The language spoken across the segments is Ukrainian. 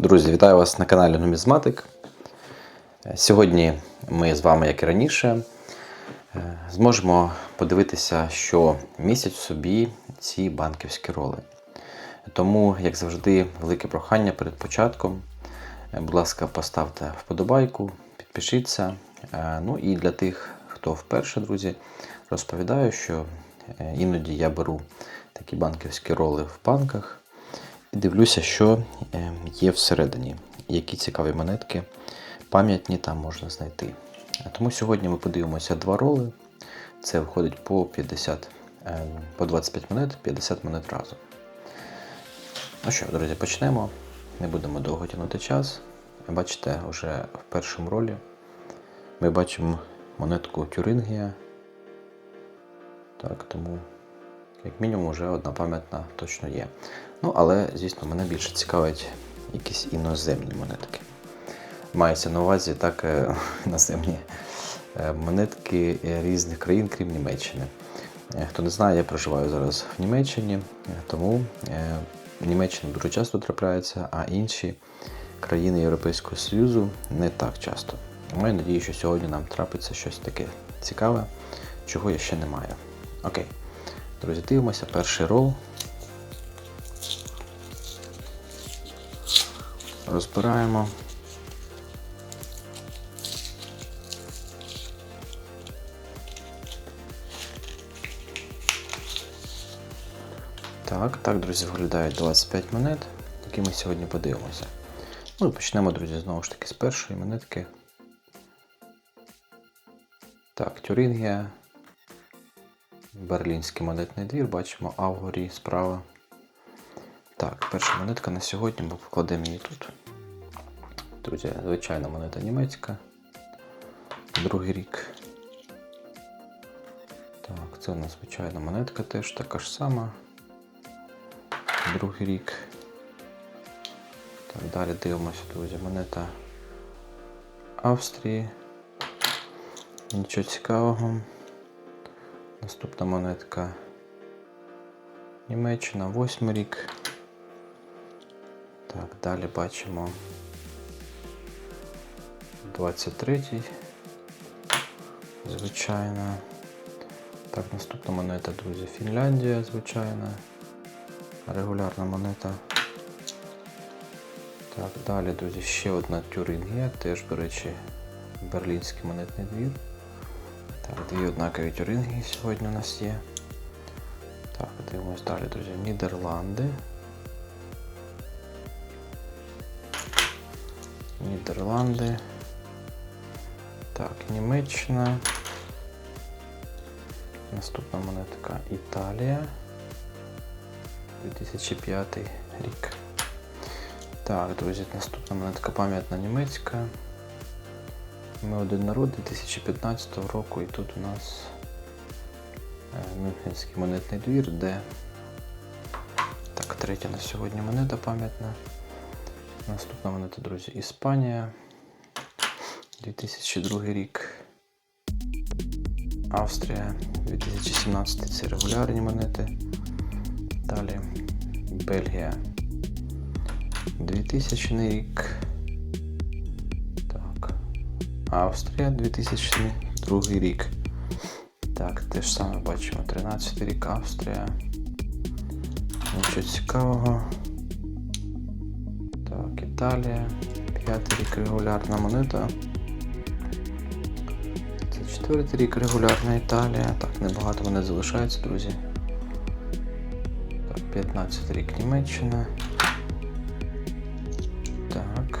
Друзі, вітаю вас на каналі Нумізматик. Сьогодні ми з вами, як і раніше, е, зможемо подивитися, що містять собі ці банківські роли. Тому, як завжди, велике прохання перед початком. Е, Будь ласка, поставте вподобайку, підпишіться. Е, Ну і для тих, хто вперше, друзі, розповідаю, що іноді я беру такі банківські роли в банках дивлюся, що е, є всередині, які цікаві монетки пам'ятні там можна знайти. Тому сьогодні ми подивимося два роли. Це виходить по 50, е, по 25 монет, 50 монет разом. Ну що, друзі, почнемо. Не будемо довго тягнути час. Бачите, вже в першому ролі ми бачимо монетку Тюрингія. Так, тому, як мінімум, вже одна пам'ятна точно є. Ну, але, звісно, мене більше цікавить якісь іноземні монетки. Мається на увазі так е, іноземні е, монетки різних країн, крім Німеччини. Е, Хто не знає, я проживаю зараз в Німеччині, тому Німеччина дуже часто трапляється, а інші країни Європейського Союзу не так часто. Маю надію, що сьогодні нам трапиться щось таке цікаве, чого я ще не маю. Окей. Друзі, дивимося, перший рол. Розбираємо. Так, так, друзі, виглядають 25 монет, які ми сьогодні подивимося. Ну і почнемо, друзі, знову ж таки з першої монетки. Так, Тюрингія. Берлінський монетний двір, бачимо Авгорі справа. Так, перша монетка на сьогодні, ми покладемо її тут. Друзі, звичайна монета німецька. Другий рік. Так, це у нас звичайна монетка теж така ж сама. Другий рік. Так, далі дивимося, друзі, монета Австрії. Нічого цікавого. Наступна монетка Німеччина, восьмий рік. Так, далі бачимо 23-й. Звичайно. Так, наступна монета, друзі, Фінляндія, звичайна. Регулярна монета. Так, далі, друзі, ще одна Тюрингія, теж, до речі, берлінський монетний двір. Так, дві однакові тюрингії сьогодні у нас є. Так, дивимось далі, друзі. Нідерланди. Нідерланди. Так, Німеччина. Наступна монетка Італія. 2005 рік. Так, друзі, наступна монетка пам'ятна німецька. Ми один народ 2015 року і тут у нас е, Мюнхенський монетний двір, де так, третя на сьогодні монета пам'ятна. Наступна монета, друзі, Іспанія. 2002 рік. Австрія 2017 це регулярні монети. Далі Бельгія 2000 рік. Так. Австрія 2002 рік. Так, те ж саме бачимо. 13 рік Австрія. Нічого цікавого. Італія. 5 рік регулярна монета. Це четвертий рік регулярна Італія. Так, небагато монет залишається, друзі. Так, 15 рік Німеччина. Так.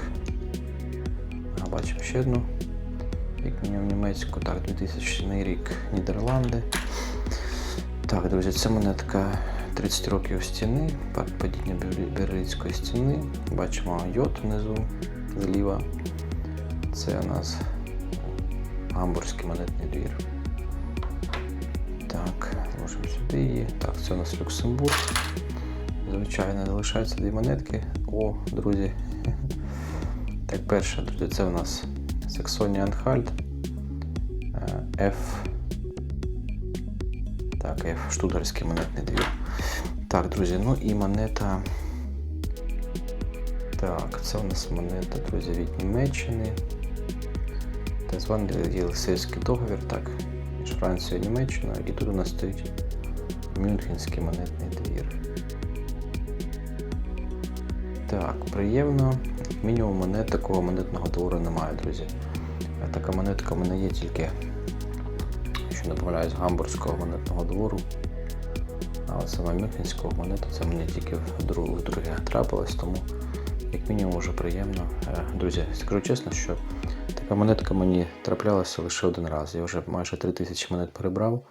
А, бачимо ще одну. Як мінімум німецьку. Так, 2000 рік Нідерланди. Так, друзі, це монетка 30 років стіни, падіння Берлі- Берлінської стіни. Бачимо йод внизу зліва. Це у нас Гамбурзький монетний двір. Так, можемо сюди її. Так, це у нас Люксембург. Звичайно, залишаються дві монетки. О, друзі. Так, перша, друзі, це у нас Саксонія Анхальт. F. Так, F Штутгарський монетний двір. Так, друзі, ну і монета. Так, це у нас монета, друзі, від Німеччини. Так званий Єлисейський договір, так, між Францією і Німеччиною. І тут у нас стоїть Мюнхенський монетний двір. Так, приємно. Мінімум монет такого монетного двору немає, друзі. Така монетка в мене є тільки, якщо не помиляюсь, гамбурзького монетного двору. А от саме Мюнхенського монету це мені тільки вдруге, трапилось, тому як мінімум вже приємно. Е, Друзі, скажу чесно, що така монетка мені траплялася лише один раз. Я вже майже 3000 монет перебрав.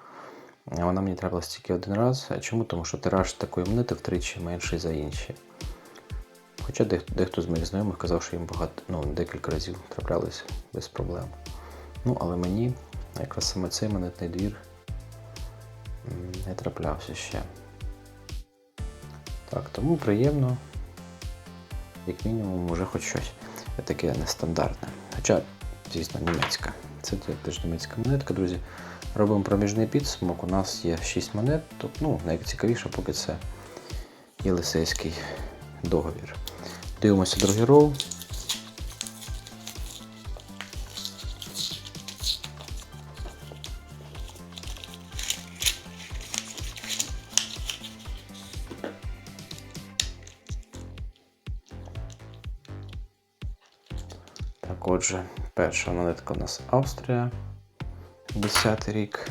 А вона мені трапилась тільки один раз. Чому? Тому що тираж такої монети втричі менший за інші. Хоча дехто з моїх знайомих казав, що їм багато, ну, декілька разів траплялися без проблем. Ну, але мені якраз саме цей монетний двір не траплявся ще. Так, тому приємно, як мінімум, вже хоч щось таке нестандартне. Хоча, звісно, німецька. Це теж німецька монетка, друзі. Робимо проміжний підсумок. У нас є 6 монет. Тут, ну, найцікавіше, поки це Єлисейський договір. Дивимося другий рол. Отже, перша монетка у нас Австрія. 10 рік.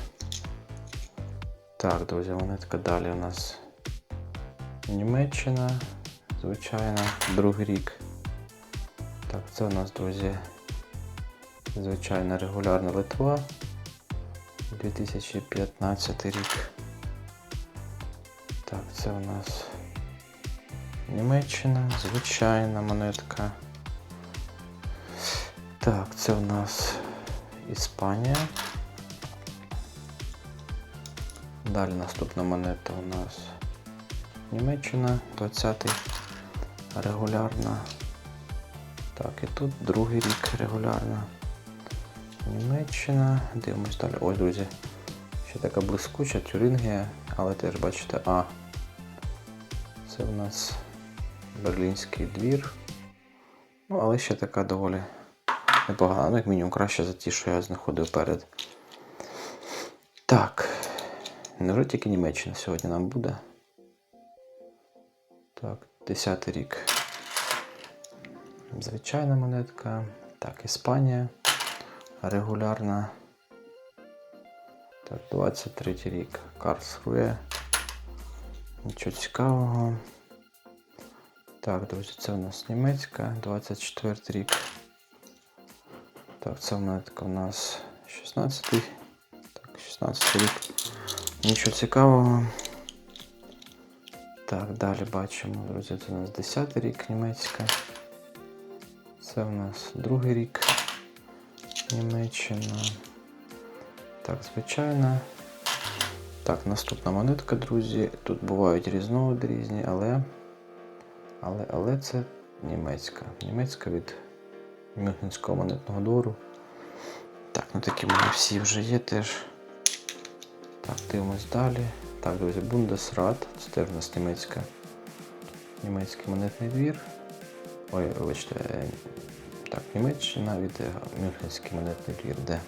Так, друзі, монетка далі у нас Німеччина, звичайно, другий рік. Так, це у нас, друзі, звичайно, регулярна Литва. 2015 рік. Так, це у нас Німеччина, звичайна монетка. Це у нас Іспанія. Далі наступна монета у нас Німеччина, 20-й регулярна. Так, і тут другий рік регулярна. Німеччина. Дивимось далі. Ось, друзі. Ще така блискуча Тюрингія, але теж бачите, а. Це у нас Берлінський двір. Ну, але ще така доволі непогана. Ну, як мінімум, краще за ті, що я знаходив перед. Так. Невже тільки Німеччина сьогодні нам буде? Так, 10 рік. Звичайна монетка. Так, Іспанія. Регулярна. Так, 23 рік. Карлсруе. Нічого цікавого. Так, друзі, це у нас німецька, 24 рік. Так, це монетка у нас 16. й Так, 16 рік. Нічого цікавого. Так, далі бачимо, друзі, це у нас 10 й рік німецька. Це у нас другий рік Німеччина. Так, звичайно. Так, наступна монетка, друзі. Тут бувають різновиди різні, але. Але, але це німецька. Німецька від Мюнхенського монетного двору. Так, ну такі в мене всі вже є теж. Так, дивимось далі. Так, друзі, Бундесрат. Це теж у нас німецька. Німецький монетний двір. Ой, вибачте. е, Так, Німеччина від е, Мюнхенський монетний двір, де.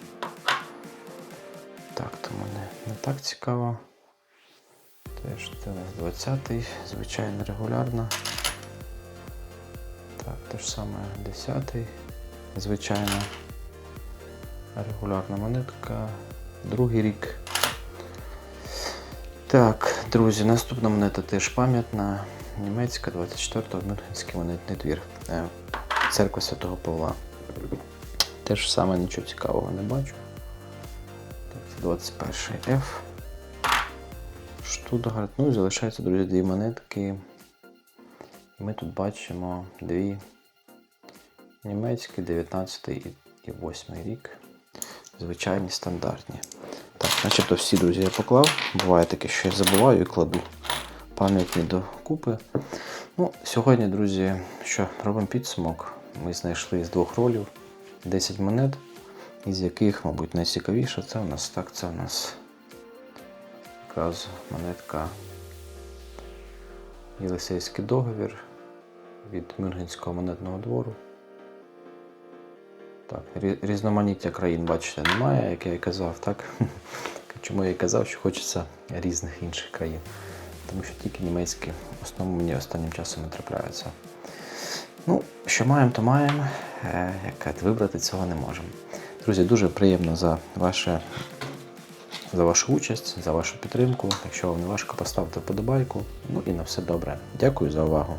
Так, то мене не так цікаво. Теж це у нас 20-й, звичайно, регулярно. Так, те ж саме 10-й, звичайно. Регулярна монетка. Другий рік. Так, друзі, наступна монета теж пам'ятна. Німецька, 24-го Мюнхенський монетний двір. Е, Церква Святого Павла. Теж саме нічого цікавого не бачу. Так, це 21 F. Штутгарт. Ну і залишається, друзі, дві монетки. Ми тут бачимо дві німецькі, 19 і 8 рік. Звичайні стандартні. Так, начебто всі, друзі, я поклав. Буває таке, що я забуваю і кладу пам'ятні докупи. Ну, сьогодні, друзі, що робимо підсумок. Ми знайшли з двох ролів 10 монет, із яких, мабуть, найцікавіша це у нас так, це у нас якраз монетка Єлисейський договір від Мюнхенського монетного двору. Так, різноманіття країн, бачите, немає, як я і казав, так? Чому я і казав, що хочеться різних інших країн. Тому що тільки німецькі в основному мені останнім часом не трапляються. Ну, що маємо, то маємо. Е, як кажуть, вибрати цього не можемо. Друзі, дуже приємно за ваше за вашу участь, за вашу підтримку. Якщо вам не важко, поставте вподобайку. Ну і на все добре. Дякую за увагу.